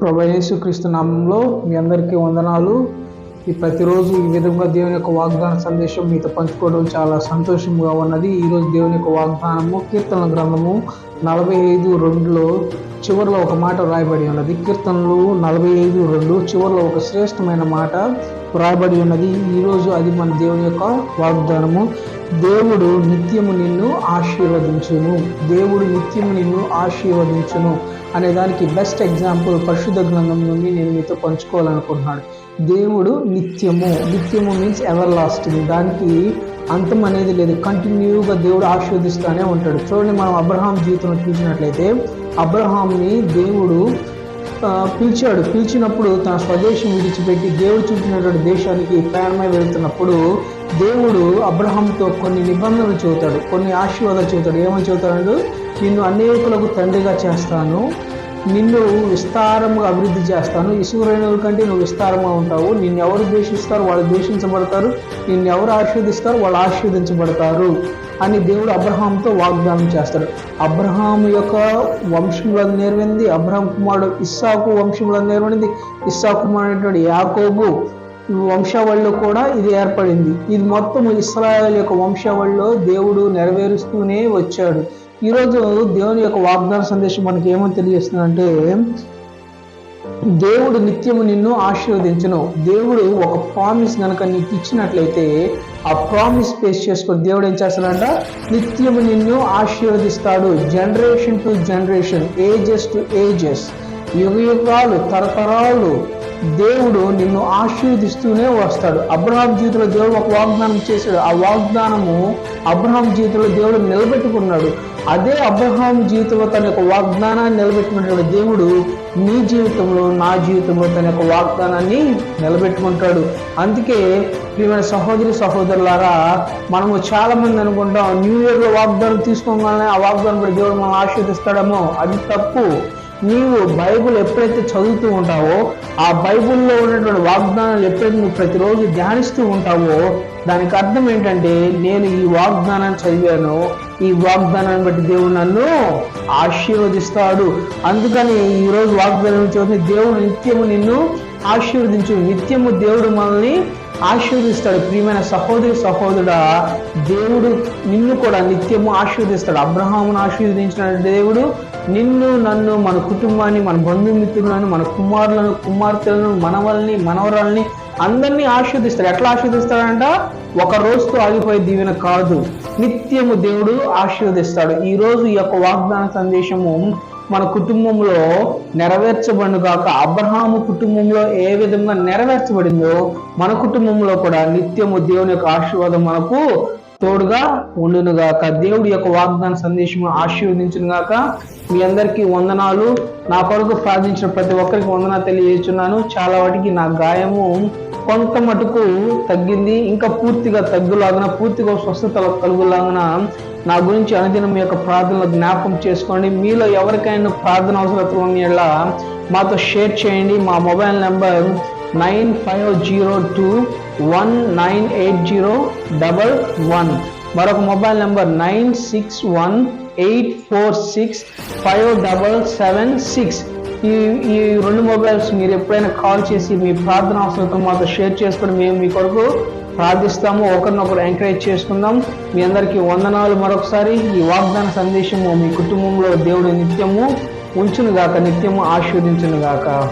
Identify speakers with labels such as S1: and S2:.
S1: ప్రభు యేసుక్రీస్తు నామంలో మీ అందరికీ వందనాలు. ఈ ప్రతిరోజు ఈ విధంగా దేవుని యొక్క వాగ్దాన సందేశం మీతో పంచుకోవడం చాలా సంతోషంగా ఉన్నది. ఈరోజు దేవుని యొక్క వాగ్దానము కీర్తన గ్రంథము నలభై ఐదు రెండులో చివరిలో ఒక మాట రాయబడి ఉన్నది. కీర్తనలు నలభై ఐదు రెండు చివరిలో ఒక శ్రేష్టమైన మాట రాయబడి ఉన్నది. ఈరోజు అది మన దేవుని యొక్క వాగ్దానము. దేవుడు నిత్యము నిన్ను ఆశీర్వదించును. దేవుడు నిత్యము నిన్ను ఆశీర్వదించును అనే దానికి బెస్ట్ ఎగ్జాంపుల్ పరిశుద్ధ గ్రంథం నుండి నేను మీతో పంచుకోవాలనుకుంటున్నాను. దేవుడు నిత్యము. నిత్యము మీన్స్ ఎవర్ లాస్టింగ్ దానికి అంతం అనేది లేదు. కంటిన్యూగా దేవుడు ఆశీర్వదిస్తూనే ఉంటాడు. చూడండి మనం అబ్రహాం జీవితంలో చూసినట్లయితే అబ్రహాంని దేవుడు పిలిచాడు. పిలిచినప్పుడు తన స్వదేశం విడిచిపెట్టి దేవుడు చూపినటువంటి దేశానికి ప్రయాణమై వెళ్తున్నప్పుడు దేవుడు అబ్రహంతో కొన్ని నిబంధనలు చెబుతాడు కొన్ని ఆశీర్వాదాలు చెబుతాడు. ఏమని చెబుతాడు నిన్ను అనేకులకు తండ్రిగా చేస్తాను నిన్ను విస్తారంగా అభివృద్ధి చేస్తాను. ఇసుగురైనల కంటే నువ్వు విస్తారంగా ఉంటావు. నిన్ను ఎవరు ద్వేషిస్తారు? వాళ్ళు ద్వేషించబడతారు. నిన్ను ఎవరు ఆశీర్వదిస్తారు? వాళ్ళు ఆశీర్వదించబడతారు. అని దేవుడు అబ్రహాంతో వాగ్దానం చేస్తాడు. అబ్రహాం యొక్క వంశంలో నేర్వింది అబ్రహాం కుమారుడు ఇస్సాకు వంశంలో నేర్వడింది ఇస్సా కుమారుడు యాకోబు. వంశావళిలో కూడా ఇది ఏర్పడింది. ఇది మొత్తం ఇస్రాయల్ యొక్క వంశావళిలో దేవుడు నెరవేరుస్తూనే వచ్చాడు. ఈరోజు దేవుని యొక్క వాగ్దాన సందేశం మనకి ఏమని తెలియజేస్తుందంటే దేవుడు నిత్యము నిన్ను ఆశీర్వదించను. దేవుడు ఒక ప్రామిస్ కనుక నీకు ఇచ్చినట్లయితే ఆ ప్రామిస్ పేస్ చేసుకొని దేవుడు ఏం చేస్తాడంట? నిత్యము నిన్ను ఆశీర్వదిస్తాడు. Generation to generation ages to ages యుగ యుగాలు తరతరాలు దేవుడు నిన్ను ఆశీర్వదిస్తూనే వస్తాడు. అబ్రహాం జీవితంలో దేవుడు ఒక వాగ్దానం చేశాడు. ఆ వాగ్దానము అబ్రహాం జీవితంలో దేవుడు నిలబెట్టుకున్నాడు. అదే అబ్రహాం జీవితంలో తన యొక్క వాగ్దానాన్ని నిలబెట్టుకున్నటువంటి దేవుడు నీ జీవితంలో నా జీవితంలో తన యొక్క వాగ్దానాన్ని నిలబెట్టుకుంటాడు. అందుకే ప్రియమైన సహోదరి సహోదరులారా మనము చాలా మంది అనుకుంటాం న్యూ ఇయర్లో వాగ్దానం తీసుకోగానే ఆ వాగ్దానం కూడా దేవుడు మనం ఆశీర్దిస్తాడేమో అది తప్పు. నీవు బైబుల్ ఎప్పుడైతే చదువుతూ ఉంటావో ఆ బైబుల్లో ఉన్నటువంటి వాగ్దానాలు ఎప్పుడైతే నువ్వు ప్రతిరోజు ధ్యానిస్తూ ఉంటావో దానికి అర్థం ఏంటంటే నేను ఈ వాగ్దానాన్ని చదివాను. ఈ వాగ్దానాన్ని బట్టి దేవుడు నన్ను ఆశీర్వదిస్తాడు. అందుకని ఈరోజు వాగ్దానం చదివి దేవుడు నిత్యము నిన్ను ఆశీర్వదించు నిత్యము దేవుడు మనల్ని ఆశీర్వదిస్తాడు. ప్రియమైన సహోదరి సహోదరుడా దేవుడు నిన్ను కూడా నిత్యము ఆశీర్వదిస్తాడు. అబ్రహామును ఆశీర్వదించిన దేవుడు నిన్ను నన్ను మన కుటుంబాన్ని మన బంధుమిత్రులను మన కుమారులను కుమార్తెలను మనవల్ని మనవరాల్ని అందరినీ ఆశీర్దిస్తాడు ఎట్లా ఆశీర్దిస్తాడంట ఒక రోజుతో ఆగిపోయే దీవెన కాదు. నిత్యము దేవుడు ఆశీర్వదిస్తాడు. ఈ రోజు ఈ యొక్క వాగ్దాన సందేశము మన కుటుంబంలో నెరవేర్చబడిన కాక అబ్రహాము కుటుంబంలో ఏ విధంగా నెరవేర్చబడిందో మన కుటుంబంలో కూడా నిత్యము దేవుని యొక్క ఆశీర్వాదం మనకు తోడుగా ఉండును గాక దేవుడి యొక్క వాగ్దాన సందేశం ఆశీర్వదించును గాక మీ అందరికీ వందనాలు. నా కొరకు ప్రార్థించిన ప్రతి ఒక్కరికి వందనా తెలియజేస్తున్నాను. చాలా వాటికి నా గాయము కొంత మటుకు తగ్గింది ఇంకా పూర్తిగా తగ్గులాగన పూర్తిగా స్వస్థత కలుగులాగున నా గురించి అనుదినం మీ యొక్క ప్రార్థనలు జ్ఞాపకం చేసుకోండి. మీలో ఎవరికైనా ప్రార్థన అవసరతలు ఉన్న మాతో షేర్ చేయండి. మా mobile number nine five zero two one nine eight zero double one. మరొక mobile number nine six one eight four six five double seven six. ఈ ఈ రెండు మొబైల్స్ మీరు ఎప్పుడైనా కాల్ చేసి మీ ప్రార్థన అవసరంతో మాతో షేర్ చేసుకొని మేము మీ కొరకు ప్రార్థిస్తాము. ఒకరినొకరు ఎంకరేజ్ చేసుకుందాం. మీ అందరికీ వందనాలు మరొకసారి. ఈ వాగ్దాన సందేశము మీ కుటుంబంలో దేవుడు నిత్యము ఉంచును గాక నిత్యము ఆశీర్వదించును గాక